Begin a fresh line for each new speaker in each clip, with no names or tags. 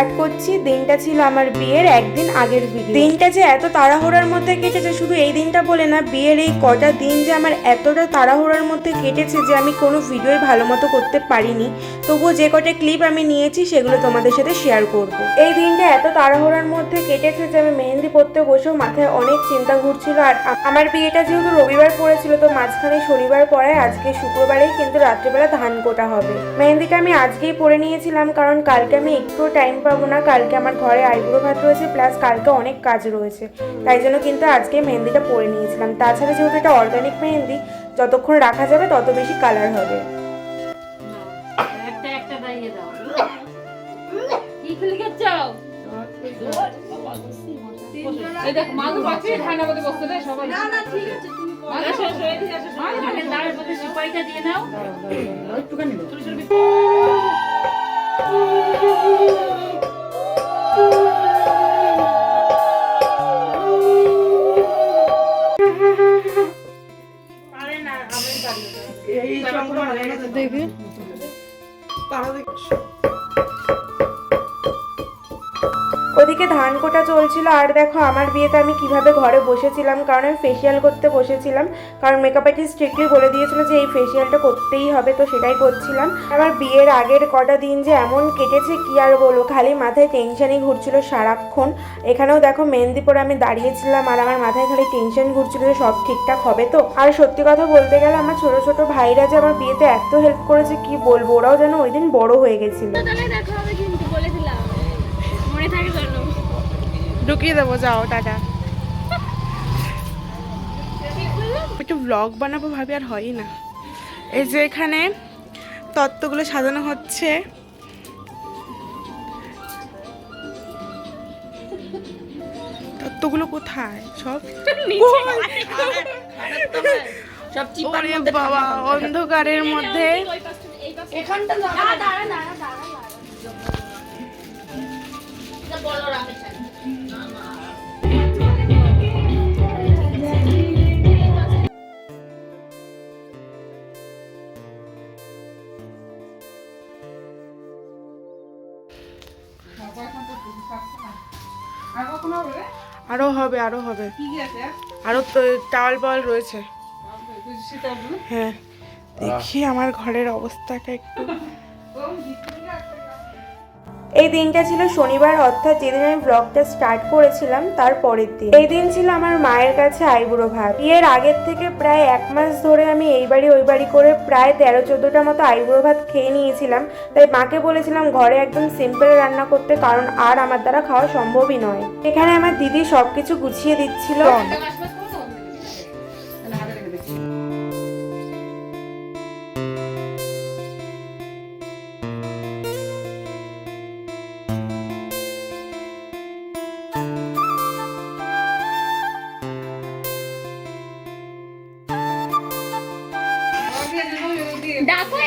Start করছি, দিনটা ছিল আমার বিয়ের একদিন আগের ভিডিও দিনটা যে এত তাড়াহুড়ার মধ্যে কেটেছে, শুধু এই দিনটা বলে না, বিয়ের এই কটা দিন যে আমার এতটা তাড়াহুড়ার মধ্যে কেটেছে যে আমি কোনো ভিডিওই ভালো মতো করতে পারিনি। তবুও যে কটা ক্লিপ আমি নিয়েছি, সেগুলো তোমাদের সাথে শেয়ার করব। এই দিনটা এত তাড়াহুড়ার মধ্যে কেটেছে যে আমি মেহেন্দি পড়তে বসেও মাথায় অনেক চিন্তা ঘুরছিল। আর আমার বিয়েটা যেহেতু রবিবার পড়েছিল, তো মাঝখানে শনিবার পড়ায়, আজকে শুক্রবারেই কিন্তু রাত্রেবেলা ধান কোটা হবে। মেহেন্দিটা আমি আজকেই পরে নিয়েছিলাম, কারণ কালকে আমি একটু টাইম পাবো না কালকে আমার ঘরে আইবুড়ো ভাত রয়েছে প্লাস কালকে অনেক কাজ রয়েছে। তাই জন্য কিন্তু আজকে মেহেন্দিটা পরে নিয়েছিলাম। তাছাড়া যেহেতু এটা অর্গানিক মেহেন্দি যতক্ষণ রাখা যাবে তত বেশি কালার হবে।
একটা একটা দাইয়ে ছোট
ওদিকে ধান কোটা চলছিল, আর দেখো আমার বিয়েতে আমি কীভাবে ঘরে বসেছিলাম, কারণ আমি ফেসিয়াল করতে বসেছিলাম, কারণ মেকআপ আর্টিস্ট স্ট্রিক্টলি বলে দিয়েছিল যে এই ফেসিয়ালটা করতেই হবে, তো সেটাই করছিলাম। আমার বিয়ের আগের কটা দিন যে এমন কেটেছে, কি আর বলব, খালি মাথায় টেনশনই ঘুরছিল সারাক্ষণ। এখানেও দেখো মেহেন্দি পরে আমি দাঁড়িয়েছিলাম, আর আমার মাথায় খালি টেনশন ঘুরছিল যে সব ঠিকঠাক হবে তো। আর সত্যি কথা বলতে গেলে আমার ছোট ছোট ভাইরা যে আমার বিয়েতে এত হেল্প করেছে, কি বলব, ওরাও যেন ওই দিন বড় হয়ে গেছিল
কিন্তু বলেছিলাম মনে থাকে জন্য
ঢুকিয়ে দেবো যাও টাটা। একটু ব্লগ বানাবো ভাবি আর হয়ই না। এই যে এখানে তত্ত্বগুলো সাজানো হচ্ছে। তত্ত্বগুলো কোথায়? সব বাবা অন্ধকারের মধ্যে।
এখানটা
আরও হবে আরও হবে। আরও তো টাওয়াল পাওয়াল রয়েছে। হ্যাঁ। দেখি আমার ঘরের অবস্থাটা একটু। এই দিনটা ছিল শনিবার, অর্থাৎ যেদিন আমি ব্লগটা স্টার্ট করেছিলাম, তার পরের দিন। এই দিন ছিল আমার মায়ের কাছে আইবুড়ো ভাত। বিয়ের আগের থেকে প্রায় এক মাস ধরে আমি এই বাড়ি, ওই বাড়ি করে প্রায় তেরো চোদ্দোটা মতো আইবুড়ো ভাত খেয়ে নিয়েছিলাম। তাই মাকে বলেছিলাম, ঘরে একদম সিম্পল রান্না করতে, কারণ আর আমার দ্বারা খাওয়া সম্ভবই নয়। এখানে আমার দিদি সবকিছু গুছিয়ে দিচ্ছিল।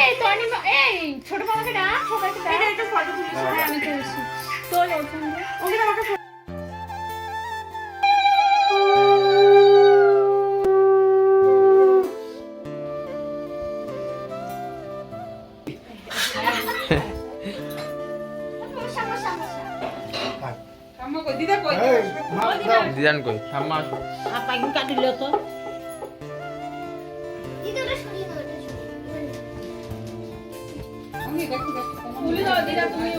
এই টনি এই ছোট মামাকে ডাক সবাইকে ডাক। হ্যাঁ আমি তুলছি
দিদান কই? ঠাম্মা আসো
আপা একটু কাটিল তো। দাও দিদা তুমি।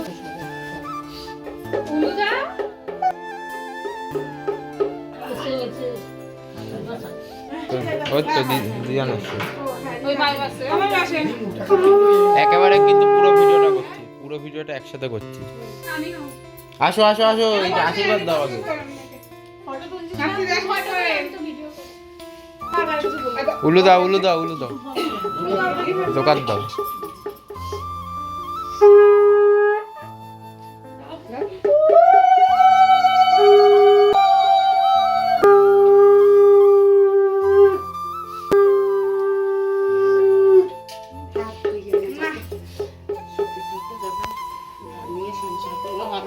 একেবারে কিন্তু পুরো ভিডিওটা করছি পুরো ভিডিওটা একসাথে করছি। আসো আসো আসো আশীর্বাদ দাও আগে। উলু দাও উলু দাও উলু দাও। দোকান দাও।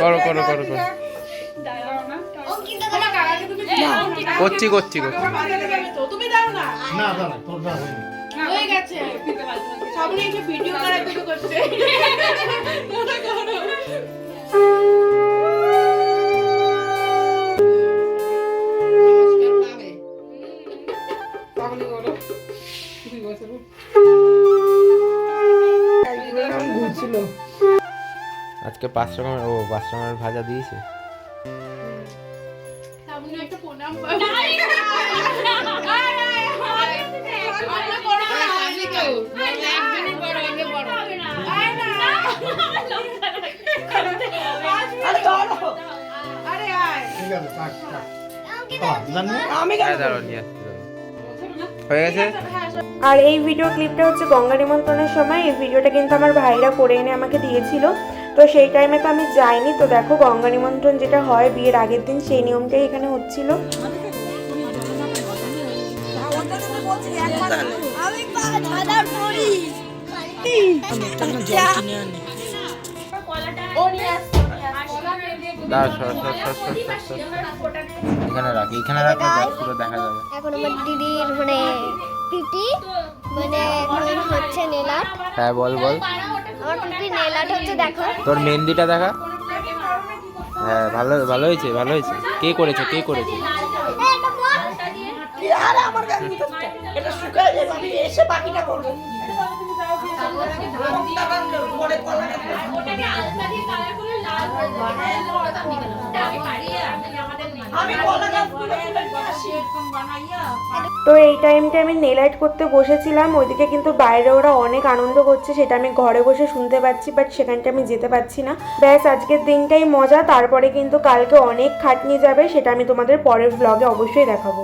করো করো করো করো। করছি করছি
তুমি দাও না
না দাঁড়া তোর না
হয়ে গেছে শ্রাবণী একটু ভিডিও করার থেকে করছে
আজকে পাঁচ রকমের ও পাঁচ রকমের ভাজা দিয়েছে। হ্যাঁ। হয়ে গেছে?
আর এই ভিডিও ক্লিপটা হচ্ছে গঙ্গা নিমন্ত্রণের সময়। এই ভিডিওটা কিন্তু আমার ভাইরা করে এনে আমাকে দিয়েছিল। তো সেই টাইমে তো আমি যাইনি। তো দেখো গঙ্গা নিমন্ত্রণ যেটা হয় বিয়ের আগের দিন সেই নিয়মটাই এখানে হচ্ছিল।
দাঁড়া সর সর সর সর সর, সর। এখানে রাখ এখানে রাখলে পুরো দেখা যাবে।
এখন আমার দিদির মানে পিপি মানে হচ্ছে নেলাট
হ্যাঁ বল বল।
আমার পিপি নেলাট হচ্ছে দেখো।
তোর মেহেন্দিটা দেখা। হ্যাঁ ভালো ভালো হয়েছে ভালো হয়েছে। কে করেছে কে করেছে?
তো এই টাইমটা আমি নেলাইট আর্ট করতে বসেছিলাম ওইদিকে কিন্তু বাইরে ওরা অনেক আনন্দ করছে সেটা আমি ঘরে বসে শুনতে পাচ্ছি বাট সেখানটা আমি যেতে পারছি না। ব্যাস আজকের দিনটাই মজা তারপরে কিন্তু কালকে অনেক খাটনি যাবে সেটা আমি তোমাদের পরের ব্লগে অবশ্যই দেখাবো।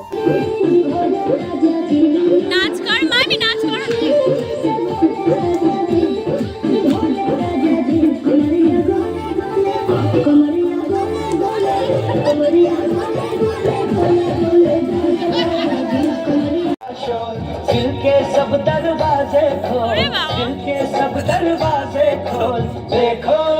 বাজে
দেখো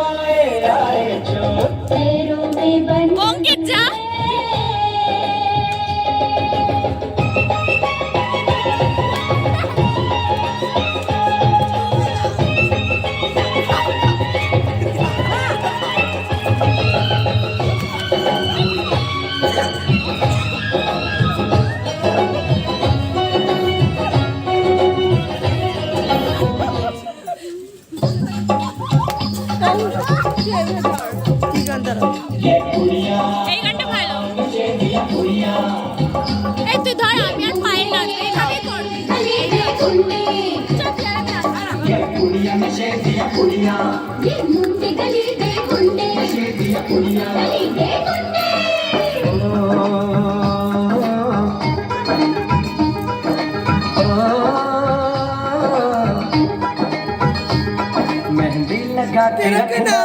लगा के रखना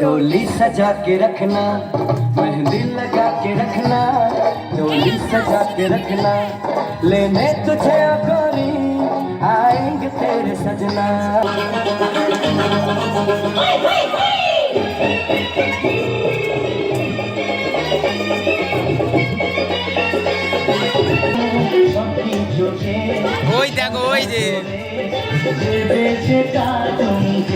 डोली सजा के रखना मेहंदी लगा के रखना डोली सजा के रखना लेने तुझे गोरी आएंगे तेरे सजना
ওই দেখো ওই যে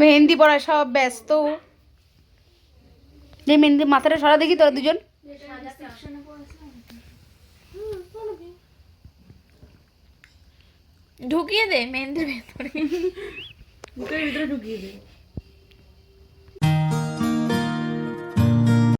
মেহেন্দি পড়া সব ব্যস্ত। যে মেহেন্দি মাথাটা সরা দেখি তোরা দুজন।
ঢুকিয়ে দে মেহেন্দির
ভিতরে ঢুকিয়ে দে।